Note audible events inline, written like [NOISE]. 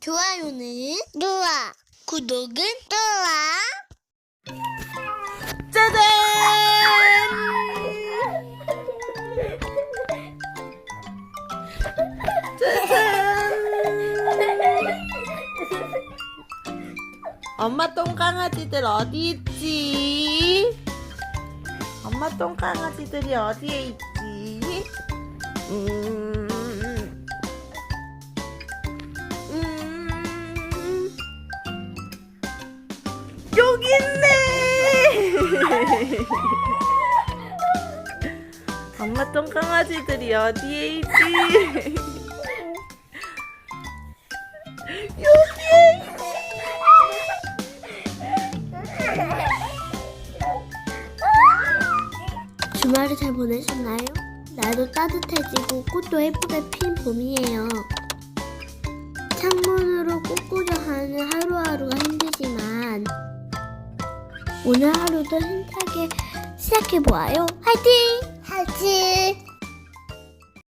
좋아요는 누아. 구독은 누아. 짜잔! 엄마 똥강아지들 어디 있지? 엄마 똥강아지들이 어디에 있지? 음, 음, 여기 있네! [LAUGHS] 엄마 똥강아지들이 어디에 있지? 여기에 있네! 주말을 잘 보내셨나요? 날도 따뜻해지고 꽃도 예쁘게 핀 봄이에요. 창문으로 오늘 하루도 힘차게 시작해보아요. 화이팅! 화이팅!